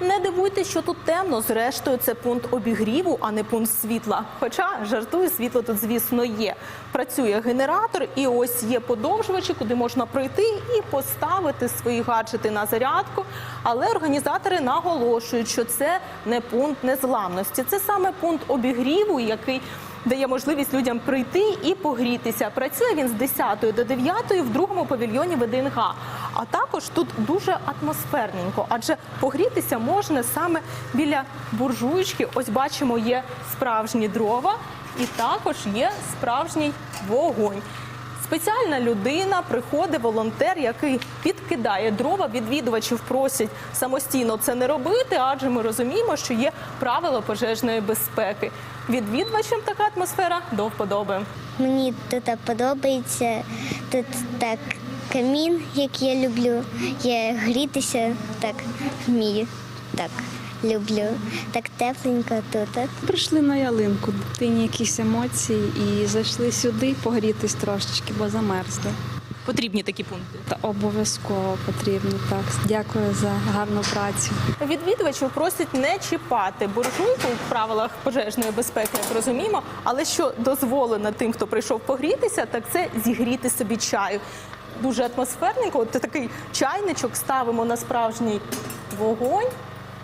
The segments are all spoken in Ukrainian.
Не дивуйтесь, що тут темно. Зрештою, це пункт обігріву, а не пункт світла. Хоча жартую, світло тут, звісно, є. Працює генератор, і ось є подовжувачі, куди можна прийти і поставити свої гаджети на зарядку. Але організатори наголошують, що це не пункт незламності, це саме пункт обігріву, який дає можливість людям прийти і погрітися. Працює він з 10 до 9 в другому павільйоні ВДНГ. А також тут дуже атмосферненько, адже погрітися можна саме біля буржуйки. Ось бачимо, є справжні дрова, і також є справжній вогонь. Спеціальна людина приходить волонтер, який підкидає дрова. Відвідувачів просять самостійно це не робити, адже ми розуміємо, що є правила пожежної безпеки. Відвідувачам така атмосфера до вподоби. Мені тут подобається. Тут так камін, як я люблю. Я грітися так вмію. Так люблю. Так тепленько тут. Прийшли на ялинку, дитині якісь емоції і зайшли сюди погрітись трошечки, бо замерзли. Потрібні такі пункти. Та обов'язково потрібно так. Дякую за гарну працю. Відвідувачів просять не чіпати буржуйку в правилах пожежної безпеки, як розуміємо. Але що дозволено тим, хто прийшов погрітися, так це зігріти собі чаю. Дуже атмосферненько. От такий чайничок ставимо на справжній вогонь.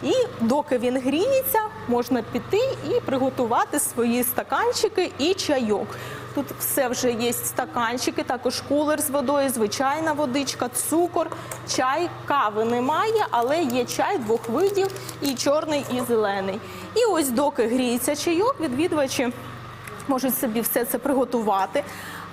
І доки він гріється, можна піти і приготувати свої стаканчики і чайок. Тут все вже є стаканчики, також кулер з водою, звичайна водичка, цукор, чай, кави немає, але є чай двох видів і чорний, і зелений. І ось доки гріється чайок, відвідувачі можуть собі все це приготувати.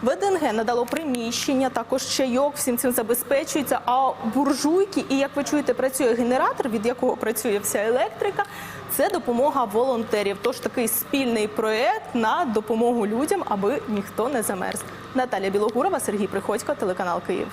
ВДНГ надало приміщення, також чайок, всім цим забезпечується. А буржуйки, і як ви чуєте, працює генератор, від якого працює вся електрика. Це допомога волонтерів. Тож такий спільний проект на допомогу людям, аби ніхто не замерз. Наталя Білогурова, Сергій Приходько, телеканал Київ.